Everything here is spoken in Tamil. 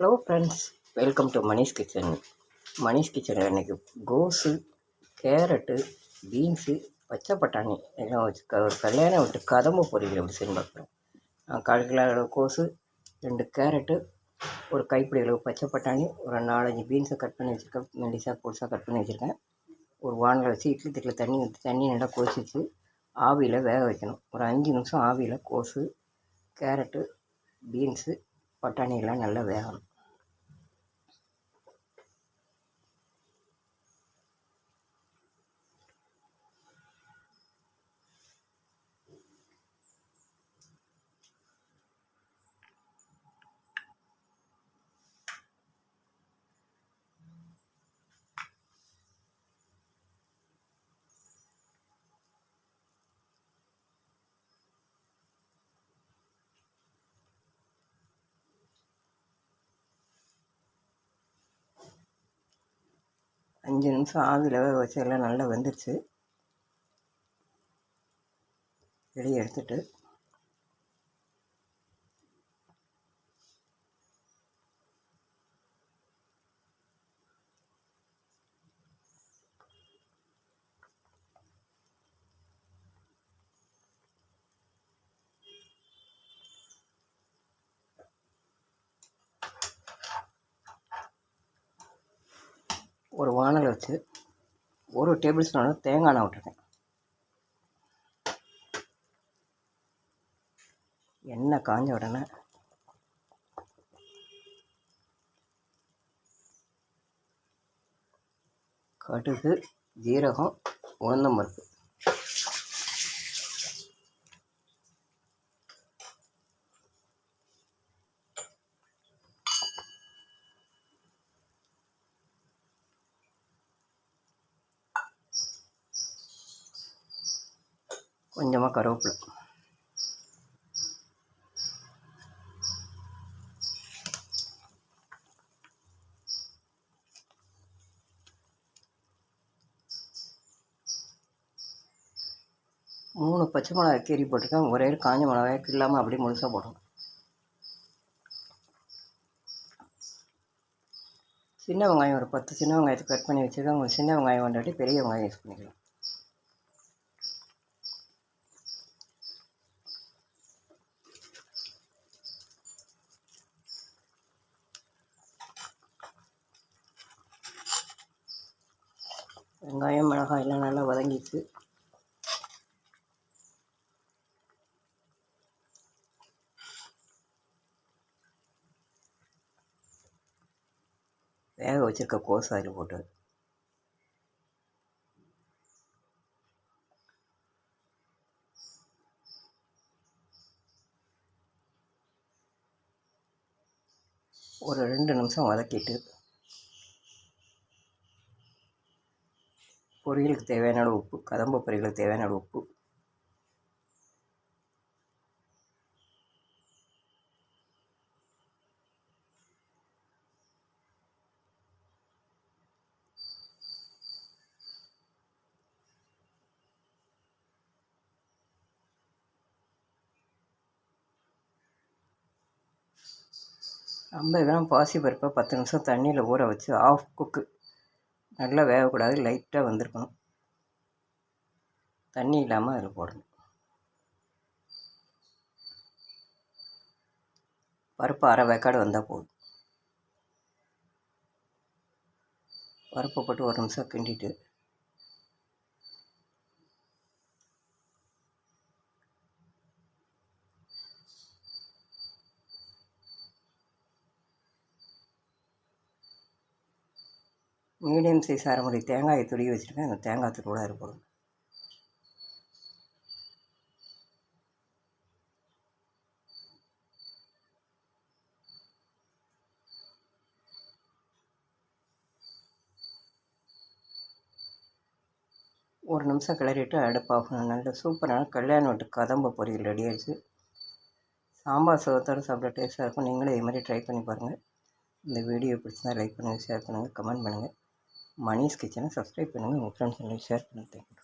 Hello friends welcome to Manish kitchen Manish கிச்சனில் இன்றைக்கி கோஸு கேரட்டு பீன்ஸு பச்சை பட்டாணி எல்லாம் வச்சு க ஒரு கல்யாணம் விட்டு கதம்பு பொரியல் எப்படி பார்க்குறோம். நான் கால் கிலோ அளவு கோஸு ரெண்டு கேரட்டு ஒரு கைப்பிடி அளவு பச்சை பட்டாணி ஒரு நாலஞ்சு பீன்ஸை கட் பண்ணி வச்சுருக்கேன். மெலிசாக பொடிசாக கட் பண்ணி வச்சுருக்கேன். ஒரு வானில் வச்சு இட்லி தட்டில் தண்ணி ஊற்றி தண்ணி நல்லா கொதிச்சு ஆவியில் வேக வைக்கணும். ஒரு அஞ்சு நிமிஷம் ஆவியில் கோஸு கேரட்டு பீன்ஸு பட்டாணியெல்லாம் நல்லா வேகணும். அஞ்சு நிமிஷம் ஆவியில் வேக வச்சு எல்லாம் நல்லா வெந்துருச்சு. வெளியே எடுத்துட்டு. ஒரு வானல் வச்சு ஒரு டேபிள் ஸ்பூன் அளவு தேங்காய் எண்ணெய் விட்டுருக்கேன். எண்ணெய் காஞ்ச உடனே கடுகு ஜீரகம் உளுந்தம் கொஞ்சமாக கருவேப்பிலை. மூணு பச்சை மிளகாய் கீரி போட்டிருக்கேன். ஒரே காஞ்ச மிளகாய் கில்லாமல் அப்படியே முழுசாக போடணும். சின்ன வெங்காயம் ஒரு பத்து சின்ன வெங்காயத்தை கட் பண்ணி வச்சுருக்கேன். உங்களுக்கு சின்ன வெங்காயம் கொண்டாட்டி பெரிய வெங்காயம் யூஸ் பண்ணிக்கலாம். வெங்காயம் மிளகாய் எல்லாம் நல்லா வதங்கிச்சு வேக வச்சிருக்க கோஸ் அதில் போட்டு. ஒரு ரெண்டு நிமிஷம் வதக்கிட்டு பொரியலுக்கு தேவையான அளவு உப்பு கதம்பு பொரியலுக்கு தேவையான அளவு உப்பு. ஐம்பது கிராம் பாசிப்பருப்பை பத்து நிமிஷம் தண்ணியில் ஊற வச்சு ஆஃப் குக்கு நல்லா வேகக்கூடாது லைட்டாக வந்திருக்கணும். தண்ணி இல்லாமல் அதில் போடணும். பருப்பு அரை வேக்காடு வந்தால் போதும். பருப்பை போட்டு ஒரு நிமிஷம் கிண்டிட்டு மீடியம் சைஸ் அரைமுறை தேங்காயை துருவி வச்சுருக்கேன். அந்த தேங்காய் தூளோட அது ஒரு நிமிஷம் கிளறிட்டு அடுப்பு ஆஃப் பண்ணணும். நல்ல சூப்பரான கல்யாணம் வீட்டு கதம்பு பொரியல் ரெடி ஆயிடுச்சு. சாம்பார் சாதத்தோடு சாப்பிட டேஸ்ட்டாக இருக்கும். நீங்களும் இதே மாதிரி ட்ரை பண்ணி பாருங்கள் இந்த வீடியோ பிடிச்சிருந்தா லைக் பண்ணுங்கள் ஷேர் பண்ணுங்கள் கமெண்ட் பண்ணுங்கள் மணிஸ் கிச்சனை சப்ஸ்கிரைப் பண்ணுங்கள் உங்கள் ஃப்ரெண்ட்ஸ் எல்லாம் ஷேர் பண்ணுங்கள் தேங்க்யூ